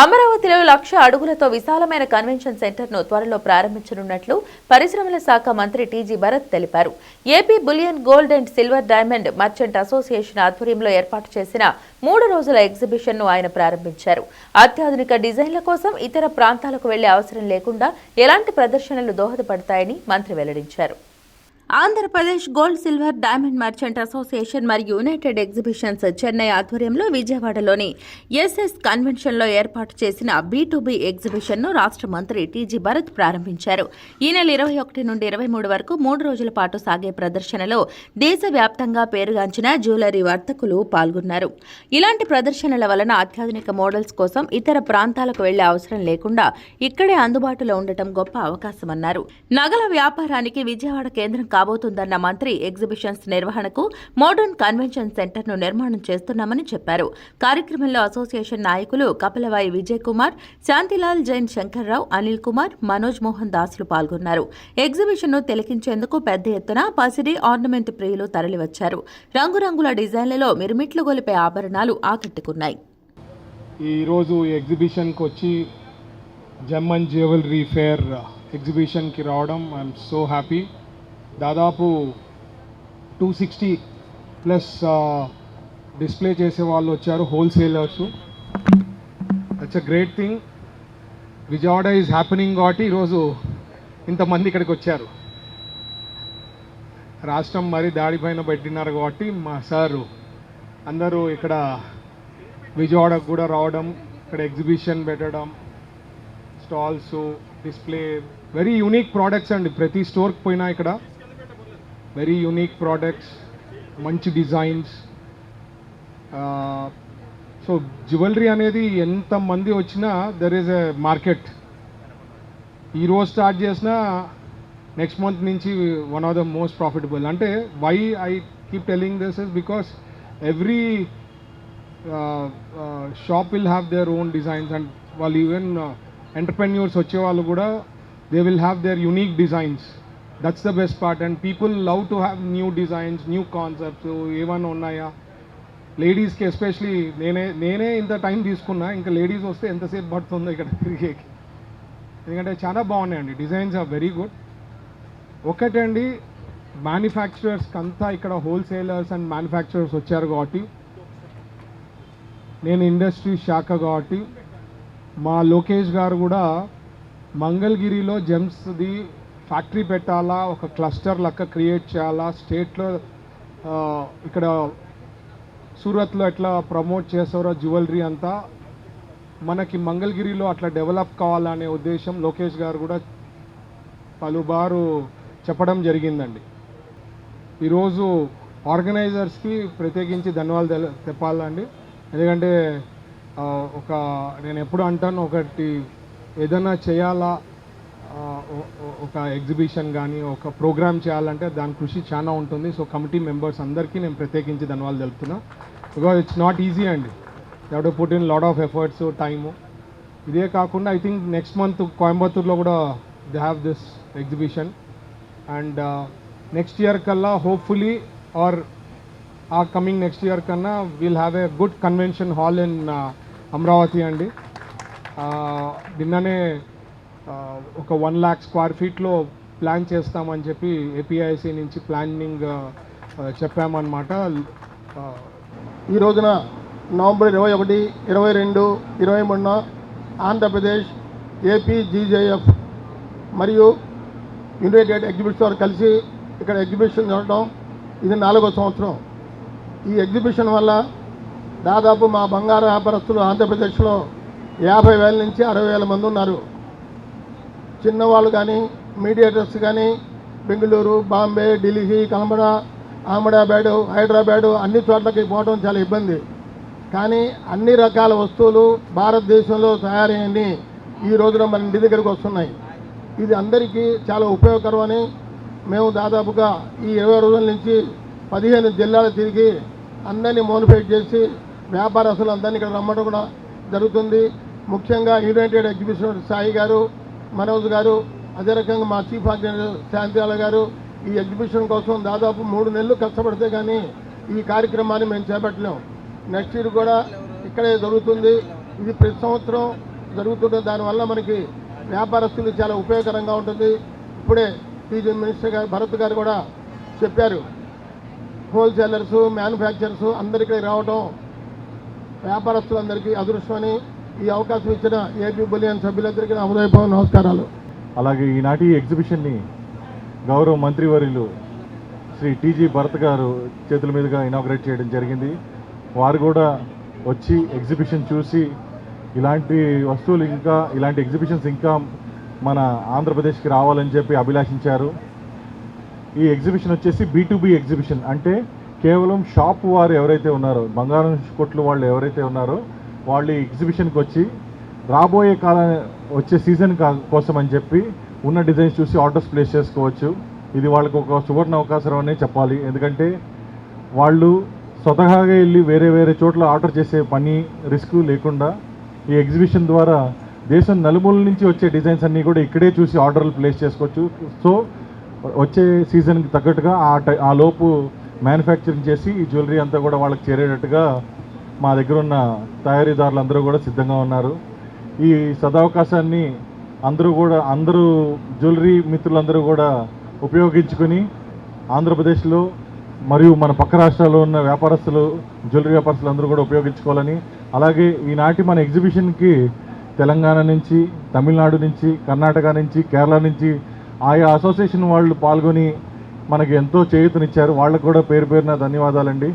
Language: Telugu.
అమరావతిలో లక్ష అడుగులతో విశాలమైన కన్వెన్షన్ సెంటర్ను త్వరలో ప్రారంభించనున్నట్లు పరిశ్రమల శాఖ మంత్రి టీజీ భరత్ తెలిపారు. AP bullion gold and silver diamond merchant association ఆధ్వర్యంలో ఏర్పాటు చేసిన మూడు రోజుల ఎగ్జిబిషన్ను ఆయన ప్రారంభించారు. అత్యాధునిక డిజైన్ల కోసం ఇతర ప్రాంతాలకు వెళ్ళే అవసరం లేకుండా ఎలాంటి ప్రదర్శనలు దోహదపడతాయని మంత్రి వెల్లడించారు. Andhra Pradesh gold silver diamond merchant association మరియు యునైటెడ్ ఎగ్జిబిషన్స్ చెన్నై ఆధ్వర్యంలో విజయవాడలోని ఎస్ఎస్ కన్వెన్షన్లో ఏర్పాటు చేసిన బీ ఎగ్జిబిషన్ను రాష్ట్ర మంత్రి టీజీ భరత్ ప్రారంభించారు. ఈ నెల ఇరవై ఒకటి నుండి ఇరవై మూడు వరకు మూడు రోజుల పాటు సాగే ప్రదర్శనలో దేశవ్యాప్తంగా పేరుగాంచిన జ్యువెలరీ వర్తకులు పాల్గొన్నారు. ఇలాంటి ప్రదర్శనల వలన అత్యాధునిక మోడల్స్ కోసం ఇతర ప్రాంతాలకు వెళ్ళే అవసరం లేకుండా ఇక్కడే అందుబాటులో ఉండటం గొప్ప అవకాశమన్నారు. నగల వ్యాపారానికి విజయవాడ కేంద్రం కాబోతుందన్న మంత్రి ఎగ్జిబిషన్స్ నిర్వహణకు మోడర్న్ కన్వెన్షన్ సెంటర్ను నిర్మాణం చేస్తున్నామని చెప్పారు. కార్యక్రమంలో అసోసియేషన్ నాయకులు కపిలవాయి విజయ్ కుమార్ శాంతిలాల్ జైన్ శంకర్రావు అనిల్ కుమార్ మనోజ్ మోహన్ దాసులు పాల్గొన్నారు. ఎగ్జిబిషన్ను తిలకించేందుకు పెద్ద ఎత్తున పసిడి ఆర్నమెంట్ ప్రియులు తరలివచ్చారు. రంగురంగుల డిజైన్లలో మిరుమిట్లు గొలిపే ఆభరణాలు ఆకట్టుకున్నాయి. ఈరోజు ఎగ్జిబిషన్కి వచ్చి జమ్మన్ జ్యువెలరీ ఫేర్ ఎగ్జిబిషన్కి రావడం ఐఎమ్ సో హ్యాపీ. దాదాపు టూ సిక్స్టీ ప్లస్ డిస్ప్లే చేసే వాళ్ళు వచ్చారు wholesalers it's a great thing Vijayawada is happening కాబట్టి ఈరోజు ఇంతమంది ఇక్కడికి వచ్చారు. రాష్ట్రం మరి దాడిపైన పెట్టినారు కాబట్టి మా సారు అందరూ ఇక్కడ విజయవాడకు కూడా రావడం ఇక్కడ ఎగ్జిబిషన్ పెట్టడం stalls display very unique products అండి. ప్రతి స్టోర్కి పోయినా ఇక్కడ. వెరీ యూనిక్ ప్రోడక్ట్స్ మంచి డిజైన్స్ సో జ్యువెలరీ అనేది ఎంతమంది వచ్చినా దెర్ ఈజ్ ఎ మార్కెట్ ఈరోజు స్టార్ట్ చేసిన నెక్స్ట్ మంత్ నుంచి one of the most profitable అంటే why I keep telling this is because every shop will have their own designs and వాళ్ళు ఈవెన్ ఎంటర్ప్రెన్యూర్స్ వచ్చే వాళ్ళు కూడా they will have their unique designs that's the best part and people love to have new designs new concepts ఏమైనా ఉన్నాయా? లేడీస్కి ఎస్పెషలీ నేనే నేనే ఇంత టైం తీసుకున్నా. ఇంకా లేడీస్ వస్తే ఎంతసేపు పడుతుందో ఇక్కడ తిరిగేకి. ఎందుకంటే చాలా బాగున్నాయండి. డిజైన్స్ ఆర్ వెరీ గుడ్ ఒకటండి మ్యానుఫ్యాక్చరర్స్కి అంతా ఇక్కడ హోల్సేలర్స్ అండ్ మ్యానుఫ్యాక్చరర్స్ వచ్చారు కాబట్టి నేను ఇండస్ట్రీ శాఖ కాబట్టి మా లోకేష్ గారు కూడా మంగళగిరిలో జెమ్స్ది ఫ్యాక్టరీ పెట్టాలా ఒక క్లస్టర్ లెక్క క్రియేట్ చేయాలా స్టేట్లో ఇక్కడ సూరత్లో ఎట్లా ప్రమోట్ చేస్తారో జ్యువెలరీ అంతా మనకి మంగళగిరిలో అట్లా డెవలప్ కావాలనే ఉద్దేశం లోకేష్ గారు కూడా పలుబారు చెప్పడం జరిగిందండి. ఈరోజు ఆర్గనైజర్స్కి ప్రత్యేకించి ధన్యవాదాలు తెల- చెప్పాలండి ఎందుకంటే ఒక నేను ఎప్పుడు అంటాను ఒకటి ఏదైనా చేయాలా ఒక ఎగ్జిబిషన్ కానీ ఒక ప్రోగ్రామ్ చేయాలంటే దాని కృషి చాలా ఉంటుంది. సో కమిటీ మెంబర్స్ అందరికీ నేను ప్రత్యేకించి ధన్యవాదాలు తెలుపుతున్నా. బికాజ్ ఇట్స్ నాట్ ఈజీ అండి ఎవడో put in lot of efforts time ఇదే కాకుండా ఐ థింక్ నెక్స్ట్ మంత్ కోయంబత్తూర్లో కూడా they have this exhibition and next year కల్లా hopefully are uh coming next year కన్నా we'll have a good convention hall in Amaravati అండి. Uh, నిన్ననే ఒక వన్ ల్యాక్ స్క్వేర్ ఫీట్లో ప్లాన్ చేస్తామని చెప్పి ఏపీఐసి నుంచి ప్లానింగ్ చెప్పామన్నమాట. ఈ రోజున నవంబర్ ఇరవై ఒకటి ఇరవై రెండు ఇరవై మూడున ఆంధ్రప్రదేశ్ ఏపీ జీజేఎఫ్ మరియు యునైటెడ్ ఎగ్జిబిషన్ వారు కలిసి ఇక్కడ ఎగ్జిబిషన్ జరగడం ఇది నాలుగో సంవత్సరం. ఈ ఎగ్జిబిషన్ వల్ల దాదాపు మా బంగారు వ్యాపారస్తులు ఆంధ్రప్రదేశ్లో యాభై వేల నుంచి అరవై వేల మంది ఉన్నారు. చిన్నవాళ్ళు కానీ మీడియేటర్స్ కానీ బెంగళూరు బాంబే ఢిల్లీ కలమడ అహ్మదాబాదు హైదరాబాదు అన్ని చోట్లకి పోవడం చాలా ఇబ్బంది. కానీ అన్ని రకాల వస్తువులు భారతదేశంలో తయారయ్యని ఈ రోజున మన ఇంటి దగ్గరకు వస్తున్నాయి. ఇది అందరికీ చాలా ఉపయోగకరం అని మేము దాదాపుగా ఈ ఇరవై రోజుల నుంచి పదిహేను జిల్లాలు తిరిగి అందరినీ మోనిఫైట్ చేసి వ్యాపారస్తులు అందరినీ ఇక్కడ రమ్మడం కూడా జరుగుతుంది. ముఖ్యంగా యునైటెడ్ ఎగ్జిబిషన్ సాయి గారు మనోజ్ గారు అదే రకంగా మా చీఫ్ ఆర్గనైజర్ శాంతియాల గారు ఈ ఎగ్జిబిషన్ కోసం దాదాపు మూడు నెలలు కష్టపడితే కానీ ఈ కార్యక్రమాన్ని మేము చేపట్టలేం నెక్స్ట్ ఇయర్ కూడా ఇక్కడే జరుగుతుంది. ఇది ప్రతి సంవత్సరం జరుగుతుంటే దానివల్ల మనకి వ్యాపారస్తులు చాలా ఉపయోగకరంగా ఉంటుంది. ఇప్పుడే టీజీ మినిస్టర్ గారు భరత్ గారు కూడా చెప్పారు. హోల్సేలర్స్ మ్యానుఫ్యాక్చరర్స్ అందరికీ రావడం వ్యాపారస్తులందరికీ అదృష్టమని ఈ అవకాశం ఇచ్చిన ఏపీ బులియన్ సభ్యులందరికీ నా హృదయపూర్వక నమస్కారాలు. అలాగే ఈనాటి ఎగ్జిబిషన్ని గౌరవ మంత్రివర్యులు శ్రీ టీజీ భరత్ గారు చేతుల మీదుగా ఇనాగ్రేట్ చేయడం జరిగింది. వారు కూడా వచ్చి ఎగ్జిబిషన్ చూసి ఇలాంటి వస్తువులు ఇంకా ఇలాంటి ఎగ్జిబిషన్స్ ఇంకా మన ఆంధ్రప్రదేశ్కి రావాలని చెప్పి అభిలాషించారు. ఈ ఎగ్జిబిషన్ వచ్చేసి బీ ఎగ్జిబిషన్. అంటే కేవలం షాప్ వారు ఎవరైతే ఉన్నారో బంగారం కొట్లు వాళ్ళు ఎవరైతే ఉన్నారో వాళ్ళు ఎగ్జిబిషన్కి వచ్చి రాబోయే కాలం వచ్చే సీజన్ కా- కోసం అని చెప్పి ఉన్న డిజైన్స్ చూసి ఆర్డర్స్ ప్లేస్ చేసుకోవచ్చు. ఇది వాళ్ళకు ఒక సువర్ణ అవకాశం అనే చెప్పాలి. ఎందుకంటే వాళ్ళు స్వతహాగా వెళ్ళి వేరే వేరే చోట్ల ఆర్డర్ చేసే పని రిస్క్ లేకుండా ఈ ఎగ్జిబిషన్ ద్వారా దేశం నలుమూల నుంచి వచ్చే డిజైన్స్ అన్నీ కూడా ఇక్కడే చూసి ఆర్డర్లు ప్లేస్ చేసుకోవచ్చు. సో వచ్చే సీజన్కి తగ్గట్టుగా ఆ టై- ఆ లోపు మ్యానుఫ్యాక్చరింగ్ చేసి ఈ జ్యువెలరీ అంతా కూడా వాళ్ళకి చేరేటట్టుగా మా దగ్గర ఉన్న తయారీదారులు అందరూ కూడా సిద్ధంగా ఉన్నారు. ఈ సదవకాశాన్ని అందరూ కూడా అందరూ జ్యువెలరీ మిత్రులందరూ కూడా ఉపయోగించుకొని ఆంధ్రప్రదేశ్లో మరియు మన పక్క రాష్ట్రాల్లో ఉన్న వ్యాపారస్తులు జ్యువెలరీ వ్యాపారస్తులు అందరూ కూడా ఉపయోగించుకోవాలని అలాగే ఈనాటి మన ఎగ్జిబిషన్కి తెలంగాణ నుంచి తమిళనాడు నుంచి కర్ణాటక నుంచి కేరళ నుంచి ఆయా అసోసియేషన్ వాళ్ళు పాల్గొని మనకి ఎంతో చేయూతనిచ్చారు. వాళ్ళకు కూడా పేరు పేరున ధన్యవాదాలండి.